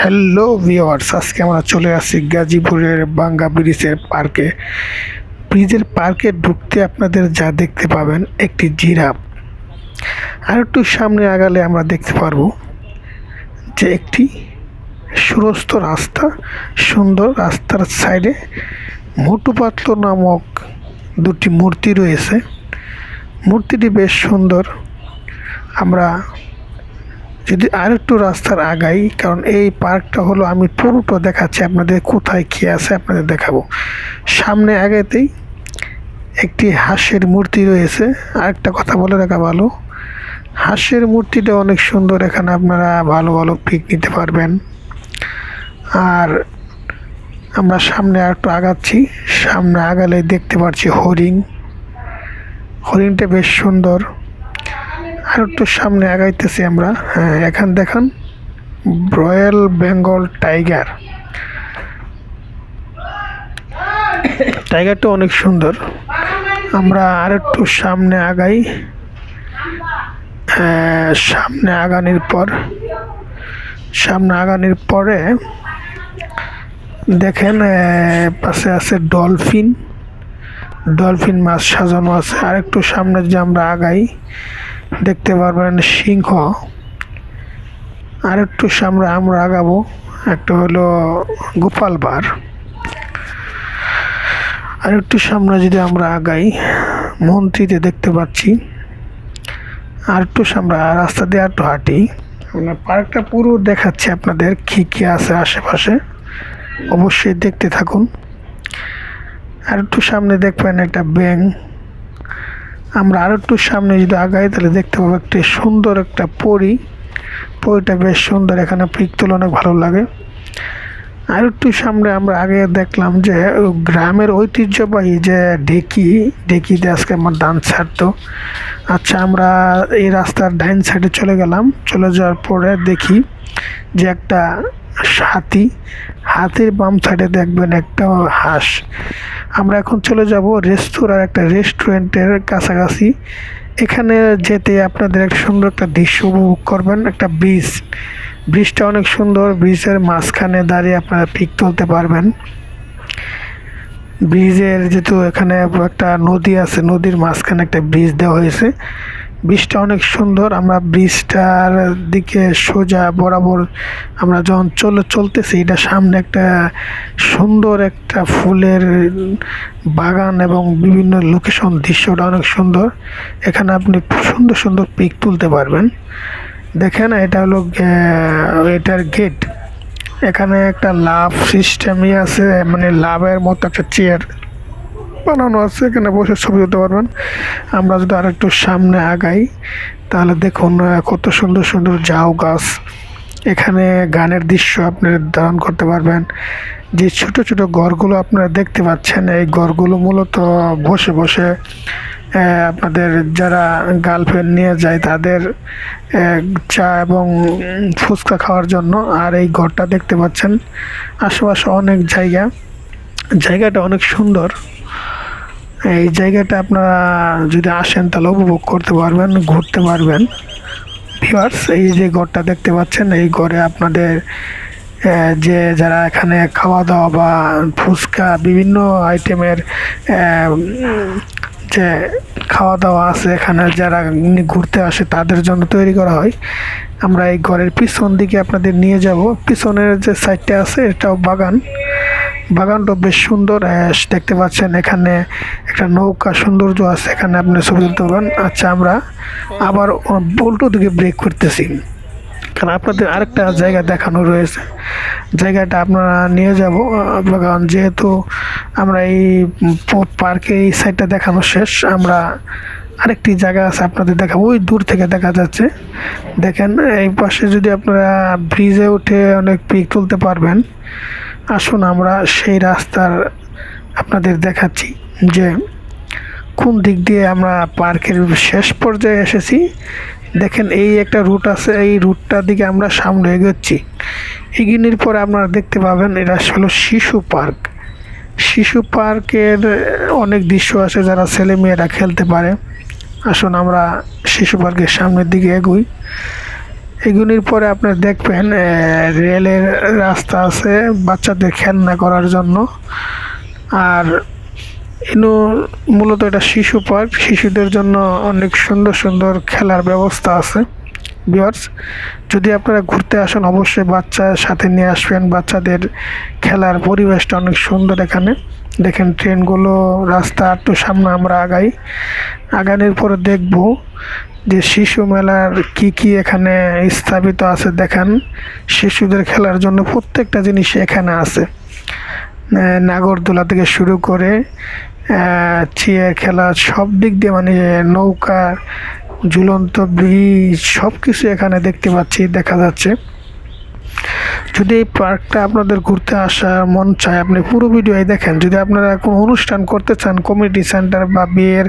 Hello viewers আজকে আমরা চলে আসছি গাজীপুরের বাঙ্গা ব্রিজের পার্কে। ব্রিজের পার্কে ঢুকতে আপনাদের যা দেখতে পাবেন, একটি জিরাফ। আর একটু সামনে আগালে আমরা দেখতে পারব যে একটি সুরস্ত রাস্তা, সুন্দর রাস্তার সাইডে মোটু পাতলু নামক দুটি মূর্তি রয়েছে। মূর্তিটি বেশ সুন্দর। আমরা যদি আর একটু রাস্তার আগাই, কারণ এই পার্কটা হলো আমি পুরোটা দেখাচ্ছি, আপনাদের কোথায় কী আছে আপনাদের দেখাবো। সামনে আগাতেই একটি হাঁসের মূর্তি রয়েছে। আরেকটা কথা বলে রাখা ভালো, হাঁসের মূর্তিটা অনেক সুন্দর, এখানে আপনারা ভালো ভালো পিক নিতে পারবেন। আর আমরা সামনে একটু আগাচ্ছি, সামনে আগালে দেখতে পাচ্ছি হরিণ। হরিণটা বেশ সুন্দর। আর একটু সামনে আগাইতেছি আমরা। হ্যাঁ এখান দেখান রয়্যাল বেঙ্গল টাইগার টাইগারটা অনেক সুন্দর। আমরা আর একটু সামনে আগাই। সামনে আগানির পর, সামনে আগানির পরে দেখেন পাশে আছে ডলফিন ডলফিন মাছ সাজানো আছে। আর একটু সামনে যে আমরা আগাই দেখতে পারবেন সিংহ। আর একটু সামনে আমরা আগাবো, একটা হলো গোপাল বার আর একটু সামনে যদি আমরা আগাই, মন্ত্রীতে দেখতে পাচ্ছি আর একটু সামনে রাস্তা দিয়ে আর একটু হাঁটি। আমরা পার্কটা পুরো দেখাচ্ছে আপনাদের কী কী আছে আশেপাশে। অবশ্যই দেখতে থাকুন। আর একটু সামনে দেখবেন একটা ব্যাং আমরা আর একটু সামনে যদি আগাই, তাহলে দেখতে পাবো একটি সুন্দর একটা পরি। পরিটা বেশ সুন্দর, এখানে পিক তুলে অনেক ভালো লাগে। আর একটু সামনে আমরা আগে দেখলাম যে গ্রামের ঐতিহ্যবাহী যে ঢেকি ঢেকিতে আজকে আমার ডান ছাড়তো আচ্ছা আমরা এই রাস্তার ডাইন সাইডে চলে গেলাম। চলে যাওয়ার পরে দেখি যে একটা হাতি, হাতির বাম সাইডে দেখবেন একটা হাঁস। আমরা এখন চলে যাব রেস্তোরাঁর একটা রেস্টুরেন্টের কাছাকাছি। এখানে যেতে আপনাদের একটা সুন্দর একটা দৃশ্য উপভোগ করবেন, একটা ব্রিজ ব্রিজটা অনেক সুন্দর ব্রিজের মাঝখানে দাঁড়িয়ে আপনারা পিক তুলতে পারবেন। ব্রিজের যেহেতু এখানে একটা নদী আছে, নদীর মাঝখানে একটা ব্রিজ দেওয়া হয়েছে। ব্রিজটা অনেক সুন্দর, আমরা ব্রিজটার দিকে সোজা বরাবর আমরা যখন চলে চলতেছি, এটা সামনে একটা সুন্দর একটা ফুলের বাগান এবং বিভিন্ন লোকেশন দৃশ্যটা অনেক সুন্দর। এখানে আপনি সুন্দর সুন্দর পিক তুলতে পারবেন। দেখেন, এটা হলো এটার গেট এখানে একটা লাভ সিস্টেমই আছে মানে লাভের মতো একটা চেয়ার বানানো আছে, এখানে বসে ছবি তুলতে পারবেন। আমরা যদি আরেকটু সামনে আগাই, তাহলে দেখুন কত সুন্দর সুন্দর ঝাউ গাছ। এখানে গানের দৃশ্য আপনি ধারণ করতে পারবেন। যে ছোট ছোট ঘরগুলো আপনারা দেখতে পাচ্ছেন, এই ঘরগুলো মূলত বসে বসে আপনাদের যারা গার্লফ্রেন্ড নিয়ে যায়, তাদের চা এবং ফুচকা খাওয়ার জন্য। আর এই ঘরটা দেখতে পাচ্ছেন, আশেপাশে অনেক জায়গা। জায়গাটা অনেক সুন্দর। এই জায়গাটা আপনারা যদি আসেন তাহলে উপভোগ করতে পারবেন, ঘুরতে পারবেন। ভিউয়ার্স এই যে ঘরটা দেখতে পাচ্ছেন, এই ঘরে আপনাদের যে যারা এখানে খাওয়া দাওয়া বা ফুচকা বিভিন্ন আইটেমের যে খাওয়া দাওয়া আছে, এখানে যারা ঘুরতে আসে, তাদের জন্য তৈরি করা হয়। আমরা এই ঘরের পিছন দিকে আপনাদের নিয়ে যাব। পিছনের যে সাইডটা আছে, এটাও বাগান। বাগানটা বেশ সুন্দর দেখতে পাচ্ছেন এখানে একটা নৌকা, সৌন্দর্য আছে এখানে আপনি ছবি তুলতে পারবেন। আচ্ছা আমরা আবার উল্টো দিকে ব্রেক করতেছি। কারণ আপনাদের আরেকটা জায়গা দেখানো রয়েছে। জায়গাটা আপনারা নিয়ে যাব কারণ যেহেতু আমরা এই পার্কে এই সাইডটা দেখানো শেষ, আমরা আরেকটি জায়গা আছে আপনাদের দেখা ওই দূর থেকে দেখা যাচ্ছে। দেখেন, এই পাশে যদি আপনারা ব্রিজে উঠে অনেক পিক তুলতে পারবেন। আসুন আমরা সেই রাস্তার আপনাদের দেখাচ্ছি যে কোন দিক দিয়ে আমরা পার্কের শেষ পর্যায়ে এসেছি। দেখেন এই একটা রুট আছে, এই রুটটার দিকে আমরা সামনে এগোচ্ছি। এগিনির পরে আপনারা দেখতে পাবেন এটা হলো শিশু পার্ক। শিশু পার্কের অনেক দৃশ্য আছে যারা ছেলে মেয়েরা খেলতে পারে। আসুন আমরা শিশু পার্কের সামনের দিকে এগোই। এগুলির পরে আপনার দেখবেন রেলের রাস্তা আছে বাচ্চাদের খেলনা করার জন্য। আর ইনু মূলত এটা শিশু পার্ক। শিশুদের জন্য অনেক সুন্দর সুন্দর খেলার ব্যবস্থা আছে। বিয়ার্স যদি আপনারা ঘুরতে আসেন, অবশ্যই বাচ্চার সাথে নিয়ে আসবেন। বাচ্চাদের খেলার পরিবেশটা অনেক সুন্দর এখানে। দেখেন, ট্রেনগুলো রাস্তা একটু সামনে আমরা আগাই। আগানোর পরে দেখব যে শিশু মেলার কি কি এখানে স্থাপিত আছে। দেখেন, শিশুদের খেলার জন্য প্রত্যেকটা জিনিস এখানে আছে। নাগরদোলা থেকে শুরু করে চেয়ার খেলা, সব দিক দিয়ে মানে নৌকা, ঝুলন্ত ব্রিজ সব কিছু এখানে দেখতে পাচ্ছি, দেখা যাচ্ছে। যদি এই পার্কটা আপনাদের ঘুরতে আসার মন চায়, আপনি পুরো ভিডিওই দেখেন। যদি আপনারা কোনো অনুষ্ঠান করতে চান কমিউনিটি সেন্টার বা বিয়ের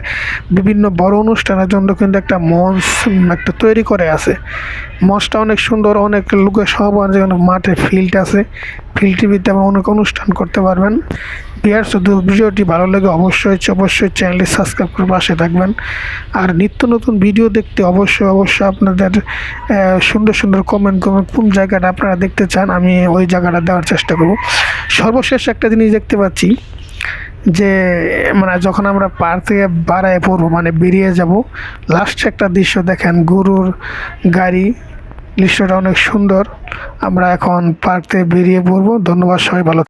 বিভিন্ন বড় অনুষ্ঠানের জন্য কিন্তু একটা মঞ্চ একটা তৈরি করে আছে। মঞ্চটা অনেক সুন্দর, অনেক লোকের সহবান যেখানে মাঠে ফিল্ড আছে। ফিল্ড টিভিতে আপনার অনেক অনুষ্ঠান করতে পারবেন। বিয়ার শুধু ভিডিওটি ভালো লাগে অবশ্যই অবশ্যই চ্যানেলটি সাবস্ক্রাইব করে পাশে থাকবেন। আর নিত্য নতুন ভিডিও দেখতে অবশ্যই অবশ্যই আপনাদের সুন্দর সুন্দর কমেন্ট করবেন কোন জায়গাটা আপনারা দেখতে চান, আমি ওই জায়গাটা দেওয়ার চেষ্টা করব। সর্বশেষ একটা জিনিস দেখতে পাচ্ছি, যে মানে যখন আমরা পার থেকে বাড়ায় পড়ব মানে বেরিয়ে যাব লাস্টে একটা দৃশ্য দেখেন, গরুর গাড়ি। দৃশ্যটা অনেক সুন্দর, আমরা এখন পার্ক থেকে বেরিয়ে পড়ব। ধন্যবাদ সবাই, ভালো